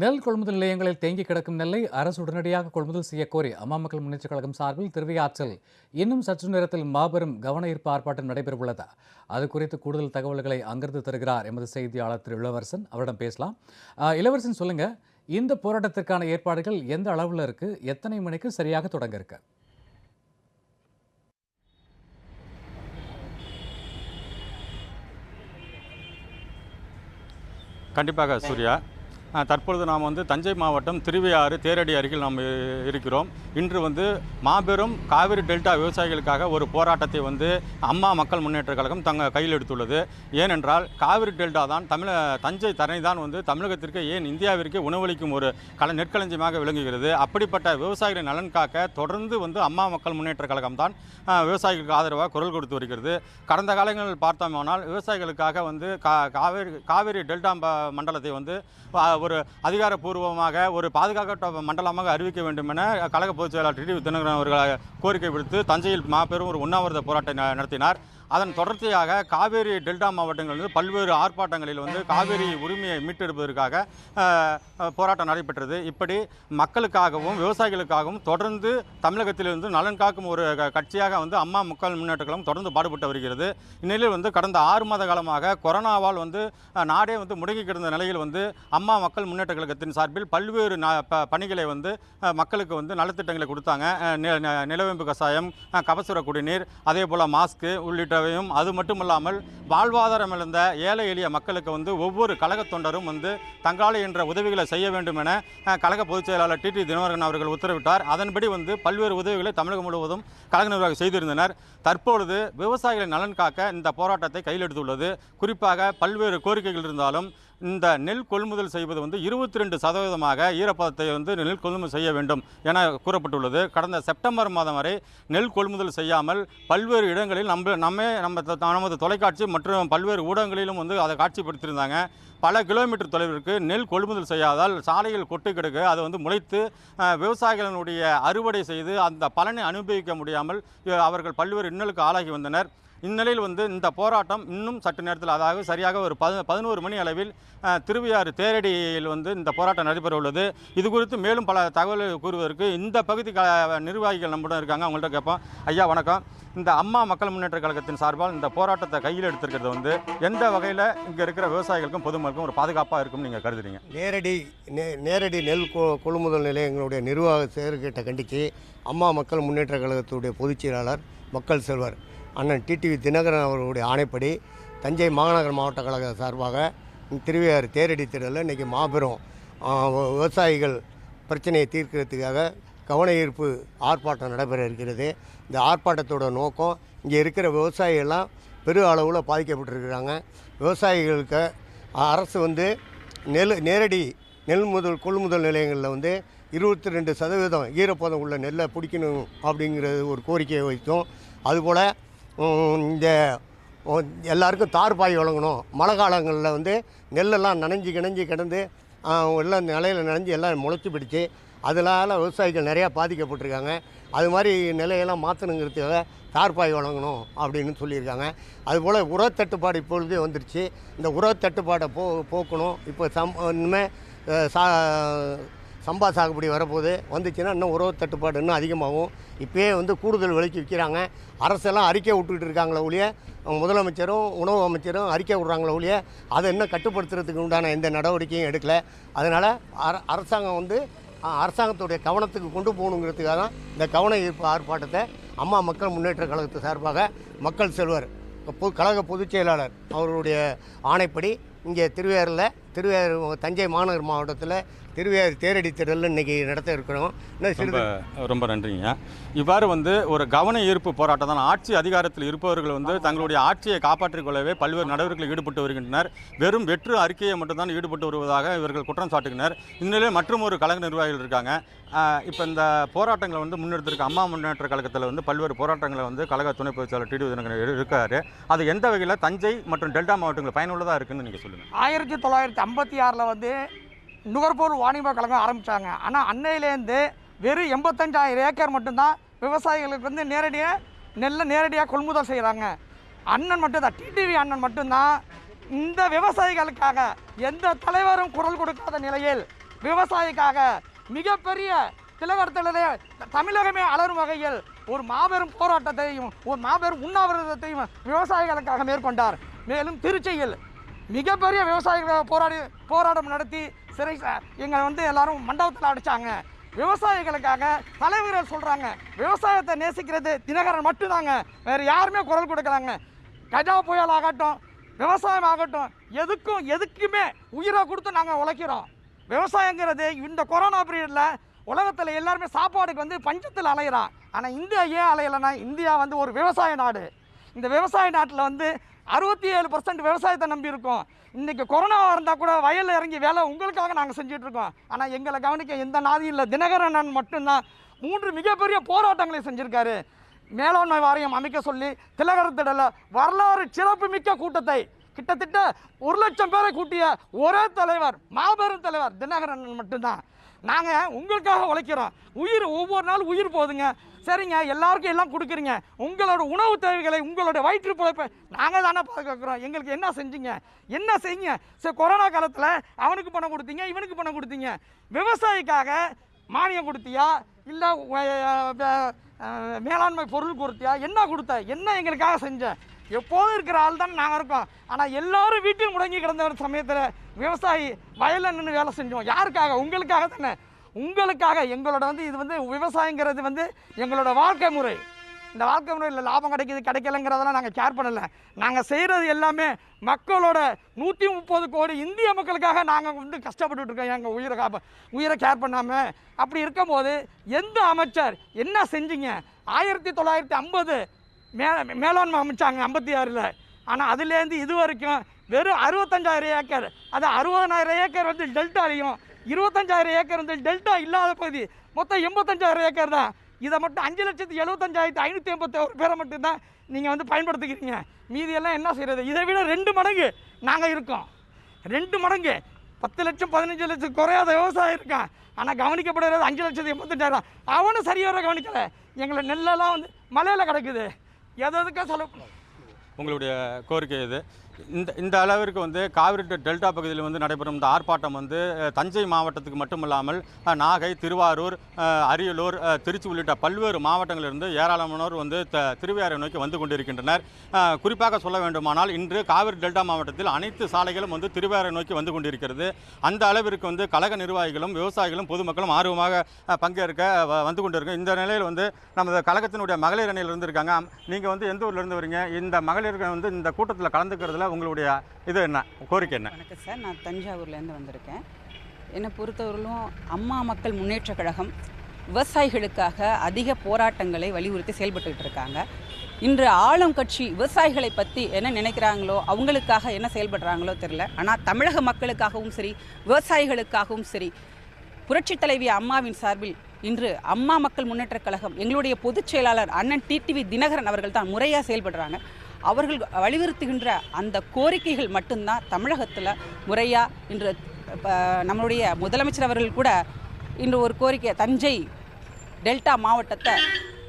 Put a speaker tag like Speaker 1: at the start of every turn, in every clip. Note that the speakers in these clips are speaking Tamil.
Speaker 1: நெல் கொள்முதல் நிலையங்களில் தேங்கி கிடக்கும் நெல்லை அரசு உடனடியாக கொள்முதல் செய்ய கோரி அம்மா மக்கள் முன்னேற்றக் கழகம் சார்பில் திருவையாற்றில் இன்னும் சற்று நேரத்தில் மாபெரும் கவன ஈர்ப்பு ஆர்ப்பாட்டம் நடைபெறவுள்ளது. அது குறித்து கூடுதல் தகவல்களை அங்கிருந்து தருகிறார் எமது செய்தியாளர் திரு இளவரசன். அவரிடம் பேசலாம். இளவரசன் சொல்லுங்க இந்த போராட்டத்திற்கான ஏற்பாடுகள் எந்த அளவில் இருக்கு? எத்தனை மணிக்கு சரியாக தொடங்க இருக்கு?
Speaker 2: கண்டிப்பாக சூர்யா. தற்பொழுது நாம் வந்து தஞ்சை மாவட்டம் திருவையாறு தேரடி அருகில் நாம் இருக்கிறோம். இன்று வந்து மாபெரும் காவிரி டெல்டா விவசாயிகளுக்காக ஒரு போராட்டத்தை வந்து அம்மா மக்கள் முன்னேற்ற கழகம் தங்க கையில் எடுத்துள்ளது. ஏனென்றால் காவிரி டெல்டா தான் தமிழ தஞ்சை தரணி தான் வந்து தமிழகத்திற்கு ஏன் இந்தியாவிற்கு உணவளிக்கும் ஒரு கல நெற்களஞ்சியமாக விளங்குகிறது. அப்படிப்பட்ட விவசாயிகளின் நலன் காக்க தொடர்ந்து வந்து அம்மா மக்கள் முன்னேற்ற கழகம் தான் விவசாயிகளுக்கு ஆதரவாக குரல் கொடுத்து வருகிறது. கடந்த காலங்களில் பார்த்தோமானால் விவசாயிகளுக்காக வந்து கா காவேரி காவிரி டெல்டா மண்டலத்தை வந்து ஒரு அதிகாரப்பூர்வமாக ஒரு பாதுகாக்கப்பட்ட மண்டலமாக அறிவிக்க வேண்டும் என கழக பொதுச் செயலாளர் டி தினகரன் அவர்கள் கோரிக்கை விடுத்து தஞ்சையில் மாபெரும் ஒரு உண்ணாவிரத போராட்டம் ந- நடத்தினார். அதன் தொடர்ச்சியாக காவேரி டெல்டா மாவட்டங்களில் பல்வேறு ஆர்ப்பாட்டங்களில் வந்து காவேரி உரிமையை மீட்டெடுப்பதற்காக போராட்டம் நடைபெற்றது. இப்படி மக்களுக்காகவும் விவசாயிகளுக்காகவும் தொடர்ந்து தமிழகத்திலிருந்து நலன் காக்கும் ஒரு க- கட்சியாக வந்து அம்மா மக்கள் முன்னேற்ற கழகம் தொடர்ந்து பாடுபட்டு வருகிறது. இந்நிலையில் வந்து கடந்த ஆறு மாத காலமாக கொரோனாவால் வந்து நாடே வந்து முடங்கி கிடந்த நிலையில் வந்து அம்மா மக்கள் முன்னேற்ற கழகத்தின் சார்பில் பல்வேறு ப- பணிகளை வந்து மக்களுக்கு வந்து நலத்திட்டங்களை கொடுத்தாங்க. நிலவேம்பு கசாயம் கபசுர குடிநீர் அதே போல் மாஸ்க்கு உள்ளிட்ட உள்ளிட்டவையும் அது மட்டுமல்லாமல் வாழ்வாதாரம் இழந்த ஏழை எளிய மக்களுக்கு வந்து ஒவ்வொரு கழக தொண்டரும் வந்து தங்களால் என்ற உதவிகளை செய்ய வேண்டும் என கழக பொதுச் செயலாளர் டி. டி. தினகரன் அவர்கள் உத்தரவிட்டார். அதன்படி வந்து பல்வேறு உதவிகளை தமிழகம் முழுவதும் கழக நிர்வாகம் செய்திருந்தனர். தற்பொழுது விவசாயிகளின் நலன் காக்க இந்த போராட்டத்தை கையில் எடுத்துள்ளது. குறிப்பாக பல்வேறு கோரிக்கைகள் இருந்தாலும் இந்த நெல் கொள்முதல் செய்வது வந்து இருபத்தி ரெண்டு சதவீதமாக ஈரப்பதத்தை வந்து நெல் கொள்முதல் செய்ய வேண்டும் என கூறப்பட்டுள்ளது. கடந்த செப்டம்பர் மாதம் வரை நெல் கொள்முதல் செய்யாமல் பல்வேறு இடங்களில் நம்ம நம்மே நம்ம நமது தொலைக்காட்சி மற்றும் பல்வேறு ஊடகங்களிலும் வந்து அதை காட்சிப்படுத்தியிருந்தாங்க. பல கிலோமீட்டர் தொலைவிற்கு நெல் கொள்முதல் செய்யாதால் சாலையில் கொட்டு கிடக்கு அதை வந்து முளைத்து விவசாயிகளினுடைய அறுவடை செய்து அந்த பலனை அனுபவிக்க முடியாமல் அவர்கள் பல்வேறு இன்னலுக்கு ஆளாகி வந்தனர். இந்நிலையில் வந்து இந்த போராட்டம் இன்னும் சற்று நேரத்தில் அதாவது சரியாக ஒரு பதி பதினோரு மணி அளவில் திருவையாறு தேரடியில் வந்து இந்த போராட்டம் நடைபெற உள்ளது இது குறித்து மேலும் பல தகவல்கள் கூறுவதற்கு இந்த பகுதி க நிர்வாகிகள் நம்முடன் இருக்காங்க. அவங்கள்ட்ட கேட்போம். ஐயா வணக்கம். இந்த அம்மா மக்கள் முன்னேற்ற கழகத்தின் சார்பால் இந்த போராட்டத்தை கையில் எடுத்திருக்கிறது வந்து எந்த வகையில் இங்கே இருக்கிற விவசாயிகளுக்கும் பொதுமக்களுக்கும் ஒரு பாதுகாப்பாக இருக்கும்னு நீங்கள் கருதுறீங்க?
Speaker 3: நேரடி நே நேரடி நெல் கொ கொள்முதல் நிலையங்களுடைய நிர்வாக செயற்கிட்ட கண்டித்து அம்மா மக்கள் முன்னேற்ற கழகத்துடைய பொதுச் செயலாளர் மக்கள் செல்வர். அண்ணன் டிடிவி தினகரன் அவர்களுடைய ஆணைப்படி தஞ்சை மாநகர மாவட்ட கழக சார்பாக திருவையாறு தேரடி திடலில் இன்றைக்கி மாபெரும் விவசாயிகள் பிரச்சனையை தீர்க்கிறதுக்காக கவன ஈர்ப்பு ஆர்ப்பாட்டம் நடைபெற இருக்கிறது. இந்த ஆர்ப்பாட்டத்தோட நோக்கம் இங்கே இருக்கிற விவசாயிகள்லாம் பெரு அளவில் பாதிக்கப்பட்டிருக்கிறாங்க. விவசாயிகளுக்கு அரசு வந்து நெல் நேரடி நெல் முதல் கொள்முதல் நிலையங்களில் வந்து இருபத்தி ரெண்டு சதவீதம் ஈரப்பதம் உள்ள நெல்லை பிடிக்கணும் அப்படிங்கிறது ஒரு கோரிக்கையை வைத்தோம். அதுபோல் இந்த எல்லாருக்கும் தார் பாய் வழங்கணும். மழை காலங்களில் வந்து நெல்லெல்லாம் நனைஞ்சு கிணஞ்சி கிடந்து எல்லாம் நிலையில் நனைஞ்சு எல்லாம் முளைச்சி பிடிச்சி அதனால் விவசாயிகள் நிறையா பாதிக்கப்பட்டிருக்காங்க. அது மாதிரி நிலையெல்லாம் மாற்றணுங்கிறதுக்காக தார்பாய் வழங்கணும் அப்படின்னு சொல்லியிருக்காங்க. அதுபோல் உரத்தட்டுப்பாடு இப்பொழுதே வந்துருச்சு. இந்த உரத்தட்டுப்பாடை போ போக்கணும். இப்போ சம் இனிமேல் சா சம்பா சாகுபடி வரப்போகுது. வந்துச்சுன்னா இன்னும் உறவு தட்டுப்பாடு இன்னும் அதிகமாகும். இப்போயே வந்து கூடுதல் விலைக்கு விற்கிறாங்க. அரசெல்லாம் அறிக்கை விட்டுக்கிட்டு இருக்காங்களே ஒழிய முதலமைச்சரும் உணவு அமைச்சரும் அறிக்கை விடுறாங்களே ஒழிய அதை இன்னும் கட்டுப்படுத்துறதுக்கு உண்டான எந்த நடவடிக்கையும் எடுக்கலை. அதனால் அர அரசாங்கம் வந்து அரசாங்கத்துடைய கவனத்துக்கு கொண்டு போகணுங்கிறதுக்காக தான் இந்த கவன ஈர்ப்பு ஆர்ப்பாட்டத்தை அம்மா மக்கள் முன்னேற்ற கழகத்து சார்பாக மக்கள் செல்வர் பொ கழக பொதுச் செயலாளர் அவருடைய ஆணைப்படி இங்கே திருவையாறில் திருவையாறு தஞ்சை மாநகர் மாவட்டத்தில் திருவையாறு தேரடி திடலில் இன்றைக்கி நடத்த இருக்கிறோம்.
Speaker 2: ரொம்ப நன்றிங்க. இவ்வாறு வந்து ஒரு கவன ஈர்ப்பு போராட்டம் தான். ஆட்சி அதிகாரத்தில் இருப்பவர்கள் வந்து தங்களுடைய ஆட்சியை காப்பாற்றிக் கொள்ளவே பல்வேறு நடவடிக்கைகளில் ஈடுபட்டு வருகின்றனர். வெறும் வெற்று அறிக்கையை மட்டும்தான் ஈடுபட்டு வருவதாக இவர்கள் குற்றம் சாட்டுகின்றனர். இந்நிலையில் மற்றும் ஒரு கழக நிர்வாகிகள் இருக்காங்க. இப்போ இந்த போராட்டங்களை வந்து முன்னெடுத்திருக்க அம்மா முன்னேற்ற கழகத்தில் வந்து பல்வேறு போராட்டங்களை வந்து கழக துணை பொதுச் செயலாளர் டிடி தினகரன் இருக்காரு. அது எந்த வகையில் தஞ்சை மற்றும் டெல்டா மாவட்டங்கள் பயனுள்ளதாக இருக்குன்னு நீங்கள் சொல்லுங்கள்
Speaker 4: ஆயிரத்தி தொள்ளாயிரத்தி ஐம்பத்தி ஆறில் வந்து நுகர்பொருள் வாணிப கழகம் ஆரம்பித்தாங்க ஆனால் அன்னையிலேருந்து வெறும் எண்பத்தஞ்சாயிரம் ஏக்கர் மட்டும்தான் விவசாயிகளுக்கு வந்து நேரடியாக நெல்லை நேரடியாக கொள்முதல் செய்கிறாங்க அண்ணன் மட்டும்தான் டிடிவி அண்ணன் மட்டும்தான் இந்த விவசாயிகளுக்காக எந்த தலைவரும் குரல் கொடுக்காத நிலையில் விவசாயிக்காக மிகப்பெரிய திலகத்திலே தமிழகமே அலரும் வகையில் ஒரு மாபெரும் போராட்டத்தையும் ஒரு மாபெரும் உண்ணாவிரதத்தையும் விவசாயிகளுக்காக மேற்கொண்டார். மேலும் திருச்சியில் மிகப்பெரிய விவசாயிகள் போராடி போராட்டம் நடத்தி சரி சார் எங்களை வந்து எல்லாரும் மண்டபத்தில் அடித்தாங்க விவசாயிகளுக்காக தலைவர்கள் சொல்கிறாங்க விவசாயத்தை நேசிக்கிறது தினகரன் மட்டும்தாங்க. வேறு யாருமே குரல் கொடுக்குறாங்க கஜா புயல் ஆகட்டும் விவசாயம் ஆகட்டும் எதுக்கும் எதுக்குமே உயிரை கொடுத்து நாங்கள் உழைக்கிறோம். விவசாயங்கிறது இந்த கொரோனா பீரியடில் உலகத்தில் எல்லாருமே சாப்பாடுக்கு வந்து பஞ்சத்தில் அலையிறான் ஆனால் இந்தியா ஏன் அலையலைன்னா இந்தியா வந்து ஒரு விவசாய நாடு. இந்த விவசாய நாட்டில் வந்து அறுபத்தி ஏழு பர்சன்ட் விவசாயத்தை நம்பி இருக்கும். இன்றைக்கி கொரோனாவாக இருந்தால் கூட வயலில் இறங்கி வேலை உங்களுக்காக நாங்கள் செஞ்சுட்டு இருக்கோம். ஆனால் எங்களை கவனிக்க எந்த நாதி இல்லை. தினகரன் மட்டும்தான் மூன்று மிகப்பெரிய போராட்டங்களை செஞ்சுருக்காரு. மேலாண்மை வாரியம் அமைக்க சொல்லி திலகரத்திடல வரலாறு சிறப்புமிக்க கூட்டத்தை கிட்டத்தட்ட ஒரு லட்சம் பேரை கூட்டிய ஒரே தலைவர் மாபெரும் தலைவர் தினகரன் மட்டும்தான். நாங்கள் உங்களுக்காக உழைக்கிறோம். உயிர் ஒவ்வொரு நாள் உயிர் போகுதுங்க. சரிங்க எல்லாருக்கும் எல்லாம் கொடுக்குறீங்க. உங்களோட உணவு தேவைகளை உங்களோட வயிற்று பிழைப்பை நாங்கள் தானே பாதுகாக்கிறோம். எங்களுக்கு என்ன செஞ்சீங்க? என்ன செய்யுங்க? சரி கொரோனா காலத்தில் அவனுக்கு பணம் கொடுத்தீங்க இவனுக்கு பணம் கொடுத்தீங்க. விவசாயிக்காக மானியம் கொடுத்தியா? இல்லை மேலாண்மை பொருள் கொடுத்தியா? என்ன கொடுத்த? என்ன எங்களுக்காக செஞ்ச? எப்போதும் இருக்கிற ஆள் தான் நாங்கள் இருக்கோம். ஆனால் எல்லாரும் வீட்டில் முடங்கி கிடந்த ஒரு சமயத்தில் விவசாயி வயலில் நின்று வேலை செஞ்சோம். யாருக்காக? உங்களுக்காக தானே. உங்களுக்காக. எங்களோட வந்து இது வந்து விவசாயங்கிறது வந்து எங்களோட வாழ்க்கை முறை. இந்த வாழ்க்கை முறையில் லாபம் கிடைக்கிது கிடைக்கலங்கிறதெல்லாம் நாங்கள் கேர் பண்ணலை. நாங்கள் செய்கிறது எல்லாமே மக்களோட நூற்றி முப்பது கோடி இந்திய மக்களுக்காக நாங்கள் வந்து கஷ்டப்பட்டுட்டு இருக்கோம். எங்கள் உயிரை காப்ப உயிரை கேர் பண்ணாமல் அப்படி இருக்கும்போது எந்த அமைச்சர் என்ன செஞ்சீங்க? ஆயிரத்தி தொள்ளாயிரத்தி ஐம்பது மே மேலாண்மை அமைச்சாங்க ஐம்பத்தி ஆறில். ஆனால் அதுலேருந்து இது வரைக்கும் வெறும் அறுபத்தஞ்சாயிரம் ஏக்கர் அது அறுபதனாயிரம் ஏக்கர் வந்து டெல்டாலையும் இருபத்தஞ்சாயிரம் ஏக்கர் வந்து டெல்டா இல்லாத பகுதி மொத்தம் எண்பத்தஞ்சாயிரம் ஏக்கர் தான். இதை மட்டும் அஞ்சு லட்சத்தி எழுபத்தஞ்சாயிரத்தி ஐநூற்றி எண்பத்தி ஒரு பேரை மட்டும்தான் நீங்கள் வந்து பயன்படுத்திக்கிறீங்க. மீதியெல்லாம் என்ன செய்கிறது இதை விட ரெண்டு மடங்கு நாங்கள் இருக்கோம். ரெண்டு மடங்கு. பத்து லட்சம் பதினஞ்சு லட்சம் குறையாத விவசாயம் இருக்கான். ஆனால் கவனிக்கப்படுறது அஞ்சு லட்சத்தி எண்பத்தஞ்சாயிரம் அவனும் சரியாக கவனிக்கலை. எங்களை நெல்லெல்லாம் வந்து மலையில் கிடக்குது. எது எதுக்காக செலவு
Speaker 2: உங்களுடைய கோரிக்கை இது. இந்த இந்த அளவிற்கு வந்து காவிரி டெ- டெல்டா பகுதியில் வந்து நடைபெறும் இந்த ஆர்ப்பாட்டம் வந்து தஞ்சை மாவட்டத்துக்கு மட்டுமல்லாமல் நாகை திருவாரூர் அரியலூர் திருச்சி உள்ளிட்ட பல்வேறு மாவட்டங்களிலிருந்து ஏராளமானோர் வந்து த திருவையாறை நோக்கி வந்து கொண்டிருக்கின்றனர். குறிப்பாக சொல்ல வேண்டுமானால் இன்று காவிரி டெல்டா மாவட்டத்தில் அனைத்து சாலைகளும் வந்து திருவையாறை நோக்கி வந்து கொண்டிருக்கிறது. அந்த அளவிற்கு வந்து கழக நிர்வாகிகளும் விவசாயிகளும் பொதுமக்களும் ஆர்வமாக பங்கேற்க வ- வந்து கொண்டிருக்கோம் இந்த நிலையில் வந்து நமது கழகத்தினுடைய மகளிர் அணியில் இருந்திருக்காங்க. நீங்கள் வந்து எந்த ஊர்லேருந்து வரீங்க? இந்த மகளிர்கள் வந்து இந்த கூட்டத்தில் கலந்துக்கிறதுல உங்களுடைய இது என்ன கோரிக்கை என்ன?
Speaker 5: வணக்கம் சார் நான் தஞ்சாவூர்லேருந்து வந்திருக்கேன். என்னை பொறுத்தவரையிலும் அம்மா மக்கள் முன்னேற்றக் கழகம் விவசாயிகளுக்காக அதிக போராட்டங்களை வலியுறுத்தி செயல்பட்டுக்கிட்டு இருக்காங்க. இன்று ஆளும் கட்சி விவசாயிகளை பற்றி என்ன நினைக்கிறாங்களோ அவங்களுக்காக என்ன செயல்படுறாங்களோ தெரில ஆனால் தமிழக மக்களுக்காகவும் சரி விவசாயிகளுக்காகவும் சரி புரட்சித் தலைவி அம்மாவின் சார்பில் இன்று அம்மா மக்கள் முன்னேற்றக் கழகம் எங்களுடைய பொதுச் செயலாளர் அண்ணன் டிடிவி தினகரன் அவர்கள் தான் முறையாக செயல்படுறாங்க. அவர்கள் வலியுறுத்துகின்ற அந்த கோரிக்கைகள் மட்டும்தான் தமிழகத்தில் முறையாக இன்று ப- நம்மளுடைய முதலமைச்சர் அவர்கள் கூட இன்று ஒரு கோரிக்கை தஞ்சை டெல்டா மாவட்டத்தை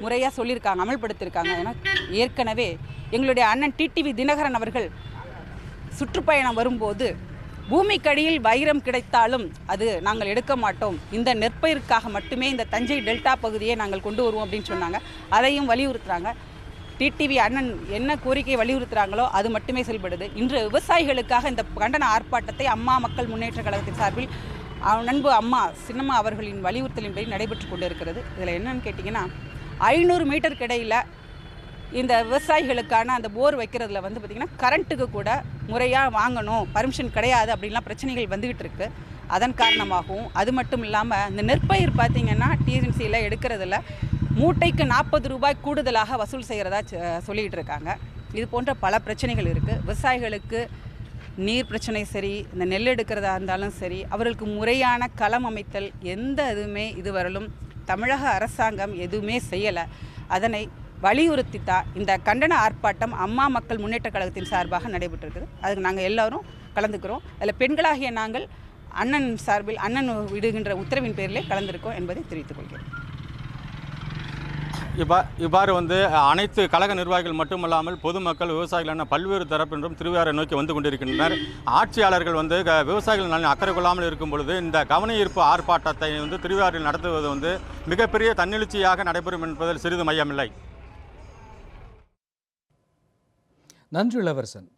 Speaker 5: முறையாக சொல்லியிருக்காங்க அமல்படுத்தியிருக்காங்க. ஏன்னா ஏற்கனவே எங்களுடைய அண்ணன் டிடிவி தினகரன் அவர்கள் சுற்றுப்பயணம் வரும்போது பூமிக்கடியில் வைரம் கிடைத்தாலும் அது நாங்கள் எடுக்க மாட்டோம். இந்த நெற்பயிருக்காக மட்டுமே இந்த தஞ்சை டெல்டா பகுதியை நாங்கள் கொண்டு வருவோம் அப்படின்னு சொன்னாங்க. அதையும் வலியுறுத்துறாங்க. டிடிவி அண்ணன் என்ன கோரிக்கையை வலியுறுத்துறாங்களோ அது மட்டுமே செயல்படுது. இன்று விவசாயிகளுக்காக இந்த கண்டன ஆர்ப்பாட்டத்தை அம்மா மக்கள் முன்னேற்ற கழகத்தின் சார்பில் நண்பு அம்மா சின்னம்மா அவர்களின் வலியுறுத்தலின்படி நடைபெற்று கொண்டு இருக்கிறது இதில் என்னன்னு கேட்டிங்கன்னா ஐநூறு மீட்டர் கிடையில் இந்த விவசாயிகளுக்கான அந்த போர் வைக்கிறதுல வந்து பார்த்திங்கன்னா கரண்ட்டுக்கு கூட முறையாக வாங்கணும் பர்மிஷன் கிடையாது அப்படின்லாம் பிரச்சனைகள் வந்துக்கிட்டு இருக்குது அதன் காரணமாகவும் அது மட்டும் இல்லாமல் இந்த நெற்பயிர் பார்த்திங்கன்னா டிஎன்சியில் எடுக்கிறதுல மூட்டைக்கு நாற்பது ரூபாய் கூடுதலாக வசூல் செய்கிறதா சொல்லிகிட்டு இருக்காங்க. இது போன்ற பல பிரச்சனைகள் இருக்குது விவசாயிகளுக்கு நீர் பிரச்சனை சரி இந்த நெல் எடுக்கிறதா இருந்தாலும் சரி அவர்களுக்கு முறையான களம் அமைத்தல் எந்த இதுவுமே இதுவரையிலும் தமிழக அரசாங்கம் எதுவுமே செய்யலை. அதனை வலியுறுத்தி தான் இந்த கண்டன ஆர்ப்பாட்டம் அம்மா மக்கள் முன்னேற்ற கழகத்தின் சார்பாக நடைபெற்றிருக்குது. அதுக்கு நாங்கள் எல்லாரும் கலந்துக்கிறோம். அதில் பெண்களாகிய நாங்கள் அண்ணன் சார்பில் அண்ணன் விடுகின்ற உத்தரவின் பேரிலே கலந்திருக்கோம் என்பதை தெரிவித்துக் கொள்கிறேன்.
Speaker 2: இவ்வா இவ்வாறு வந்து அனைத்து கழக நிர்வாகிகள் மட்டுமல்லாமல் பொதுமக்கள் விவசாயிகள் என பல்வேறு தரப்பினரும் திருவையாறை நோக்கி வந்து கொண்டிருக்கின்றனர். ஆட்சியாளர்கள் வந்து க- விவசாயிகள் நலன் அக்கறை கொள்ளாமல் இருக்கும் பொழுது இந்த கவன ஈர்ப்பு ஆர்ப்பாட்டத்தை வந்து திருவையாறில் நடத்துவது வந்து மிகப்பெரிய தன்னெழுச்சியாக நடைபெறும் என்பதில் சிறிது மையமில்லை.
Speaker 1: நன்றி இளவரசன்.